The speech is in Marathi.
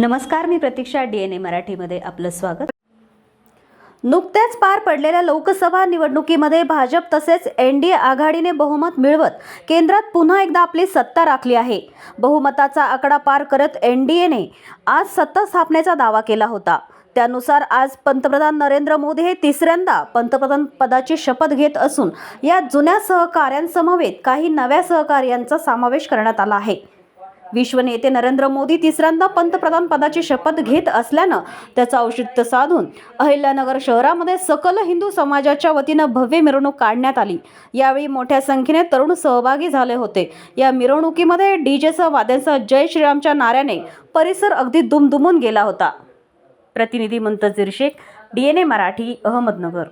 नमस्कार मी प्रतीक्षा डी एन ए मराठीमध्ये आपलं स्वागत. नुकत्याच पार पडलेल्या लोकसभा निवडणुकीमध्ये भाजप तसेच एन डी ए आघाडीने बहुमत मिळवत केंद्रात पुन्हा एकदा आपली सत्ता राखली आहे. बहुमताचा आकडा पार करत एन डी एने आज सत्ता स्थापनेचा दावा केला होता. त्यानुसार आज पंतप्रधान नरेंद्र मोदी हे तिसऱ्यांदा पंतप्रधान पदाची शपथ घेत असून या जुन्या सहकाऱ्यांसमवेत काही नव्या सहकार्यांचा समावेश करण्यात आला आहे. विश्वनेते नरेंद्र मोदी तिसऱ्यांदा पंतप्रधान पदाची शपथ घेत असल्यानं त्याचं औचित्य साधून अहिल्यानगर शहरामध्ये सकल हिंदू समाजाच्या वतीनं भव्य मिरवणूक काढण्यात आली. यावेळी मोठ्या संख्येने तरुण सहभागी झाले होते. या मिरवणुकीमध्ये डीजेसह वाद्यांसह जय श्रीरामच्या नाऱ्याने परिसर अगदी दुमदुमून गेला होता. प्रतिनिधी Muntazir Shaikh D N A Marathi Ahmednagar.